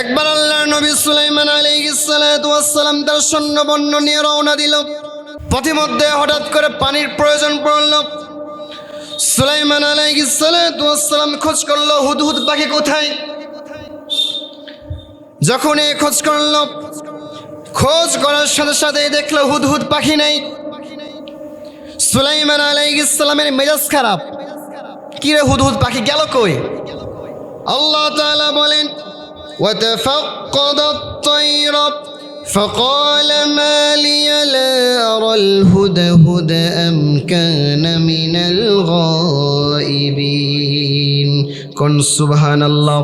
একবার আল্লাহর নবী সুলাইমান আলাইহিসসালাম তার সৈন্য বন্য নিয়ে রওনা দিল। পথিমধ্যে হঠাৎ করে পানির প্রয়োজন পড়ল। সুলাইমান আলাইহিসসালাম খোঁজ করল, হুদহুদ পাখি কোথায়? যখন এ খোঁজ করল, খোঁজ করার সাথে সাথে দেখল হুদহুদ পাখি নেই। সুলাইমান আলাইহিসসালামের মেজাজ খারাপ। কি রে হুদহুদ পাখি, গেল কই? আল্লাহ তাআলা বলেন وتفقد الطير فقال ما لي لا أرى الهدهد أم كان من الغائبين কোন সুবহান আল্লাহ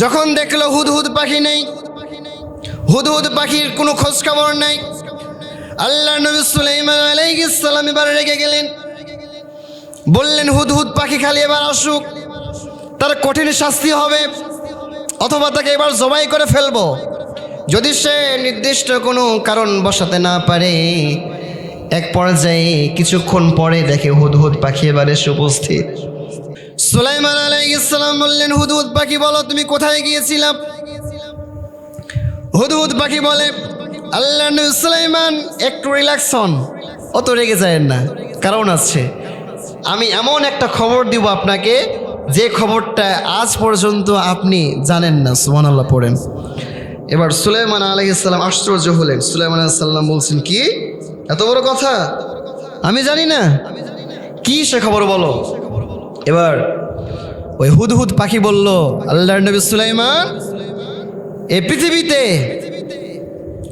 যখন দেখলো হুদহুদ পাখি নেই হুদহুদ পাখির কোনো খোঁজ খবর নাই আল্লাহ নবী সুলাইমান আলাইহিস সালাম এবার রেগে গেলেন বললেন হুদহুদ পাখি খালি এবার আসুক তার কঠিন শাস্তি হবে অথবা তাকে এবার জবাই করে ফেলব। যদি সে নির্দিষ্ট কোনো কারণ বসাতে না পারে, এক পর্যায়ে কিছুক্ষণ পরে দেখে হুদহুদ পাখি এবার এসে উপস্থিত। সুলাইমান আলাইসালাম বললেন, হুদহুদ পাখি, বলো তুমি কোথায় গিয়েছিলাম হুদহুদ পাখি বলে, আল্লাহ সুলাইমান, একটু রিল্যাক্স হন। অত রেগে যায় না, কারণ আছে, আমি এমন একটা খবর দিব আপনাকে যে খবরটা আজ পর্যন্ত আপনি জানেন না সুমান আল্লাহ পড়েন। এবার সুলাইমান আলহিসাল্লাম আশ্চর্য হলেন। সুলাইমান আলাইসাল্লাম বলছেন, কি? এত বড় কথা? আমি জানি না। কি সে খবর বলো? এবার ওই হুদহুদ পাখি বলল আল্লাহ নবী সুলাইমান, এ পৃথিবীতে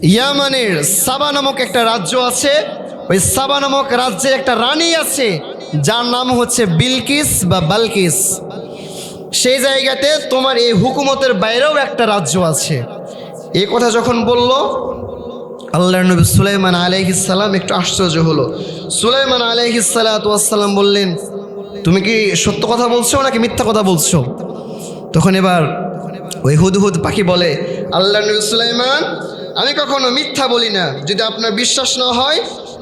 ইয়ামানের সাবা নামক একটা রাজ্য আছে। ওই সাবা নামক রাজ্যের একটা রানী আছে। যার নাম হচ্ছে বিলকিস বা বালকিস। সেই জায়গাতে তোমার এই হুকুমতের বাইরেও একটা রাজ্য আছে। এই কথা যখন বলল আল্লাহ নবী সুলাইমান আলহিসাল্লাম একটু আশ্চর্য হলো। সুলাইমান আলহিসাল্লাম বললেন, তুমি কি সত্য কথা বলছো নাকি মিথ্যা কথা বলছো? তখন এবার ওই হুদহুদ পাখি বলে আল্লাহ নবী সুলাইমান, আমি কখনো মিথ্যা বলি না। যদি আপনার বিশ্বাস না হয়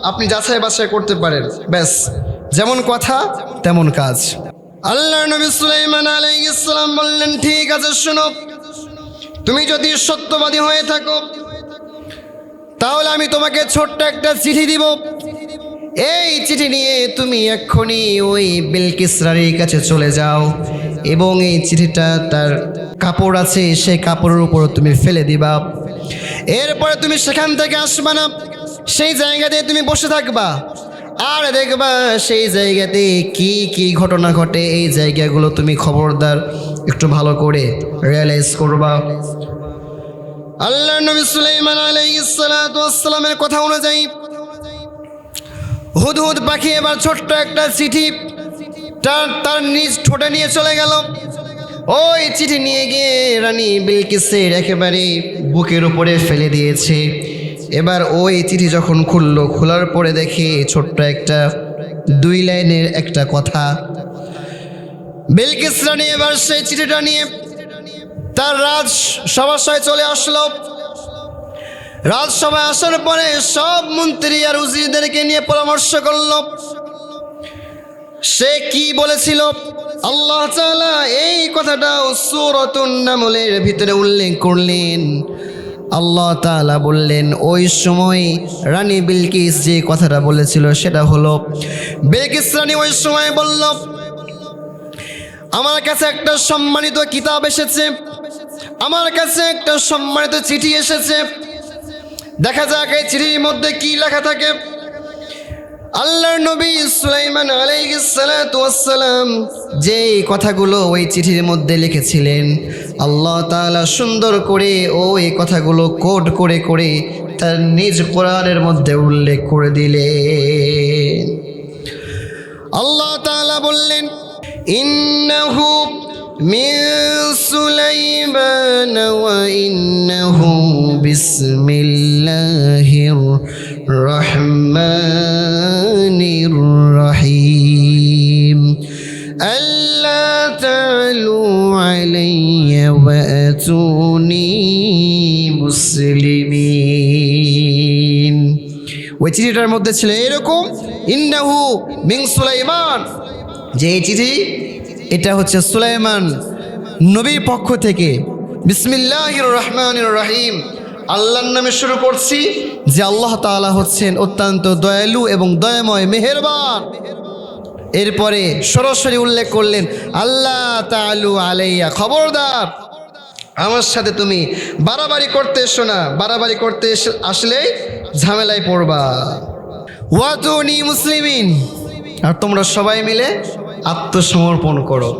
আপনি যাচাই বাছাই করতে পারেন। ব্যাস, যেমন কথা, তেমন কাজ। আল্লাহ নবী সুলাইমান আলাইসালাম বললেন, ঠিক আছে, শোনো। তুমি যদি সত্যবাদী হয়ে থাকো, তাহলে আমি তোমাকে ছোট্ট একটা চিঠি দিব। এই চিঠি নিয়ে তুমি এক্ষুনি ওই বিলকিস রানীর কাছে চলে যাও এবং এই চিঠিটা তার কাপড় আছে, সেই কাপড়ের উপর তুমি ফেলে দিবা। এরপরে তুমি সেখান থেকে আসবা না। সেই জায়গাতে তুমি বসে থাকবা। আর দেখবা সেই জায়গাতে কি কি ঘটনা ঘটে, এই জায়গাগুলো তুমি খবরদার একটু ভালো করে রিয়েলাইজ করবা। আল্লাহ নবী সুলাইমান আলাইসালামের কথা অনুযায়ী হুদহুদ পাখি এবার ছোট্ট একটা চিঠি তার তার নিজ ঠোঁটে নিয়ে চলে গেল। ওই চিঠি নিয়ে গিয়ে রানী বিলকিসের একেবারে বুকের উপরে ফেলে দিয়েছে। এবার ওই চিঠি যখন খুললো, খোলার পরে দেখে ছোট্ট একটা দুই লাইনের একটা কথা। বিলকিস রানী এবার সেই চিঠিটা নিয়ে তার রাজ সভাশয় চলে আসলো। রাজসভায় আসার পরে সব মন্ত্রী আর উজিরদেরকে নিয়ে পরামর্শ করল। সে কি বলেছিল? আল্লাহ এই কথাটাও সুরতুন নামলের ভিতরে উল্লেখ করলেন। আল্লাহ তালা বললেন, ওই সময় রানী বিলকিস যে কথাটা বলেছিল সেটা হলো, বিলকিস রানী ওই সময় বলল, আমার কাছে একটা সম্মানিত কিতাব এসেছে, আমার কাছে একটা সম্মানিত চিঠি এসেছে। দেখা যাক এই চিঠির মধ্যে কি লেখা থাকে। আল্লাহর নবী সুলাইমান আলাইসালাম যে কথাগুলো ওই চিঠির মধ্যে লিখেছিলেন আল্লাহ তাআলা সুন্দর করে ও এই কথাগুলো কোড করে করে তার নিজ কোরআনের মধ্যে উল্লেখ করে দিলেন আল্লাহ তাআলা বললেন ইন্নাহু من سليمان وإنه بسم الله الرحمن মুসলিমিন। ওই চিঠিটার মধ্যে ছিল এরকম, ইন্নাহু মিং সুলাইমান। যে এই চিঠি, এটা হচ্ছে সুলাইমান নবীর পক্ষ থেকে। বিসমিল্লাহ রহমান রাহিম। আল্লাহর নামে শুরু করছি, যে আল্লাহ তালা হচ্ছেন অত্যন্ত দয়ালু এবং দয়াময় মেহেরবান। এরপরে সরাসরি উল্লেখ করলেন আল্লাহ তালু আলাইয়া খবরদার। আমার সাথে তুমি বাড়াবাড়ি করতে এসো না। বাড়াবাড়ি করতে আসলে আসলেই ঝামেলায় পড়বা। ওয়াতুনি মুসলিমিন। আর তোমরা সবাই মিলে আত্মসমর্পণ করো।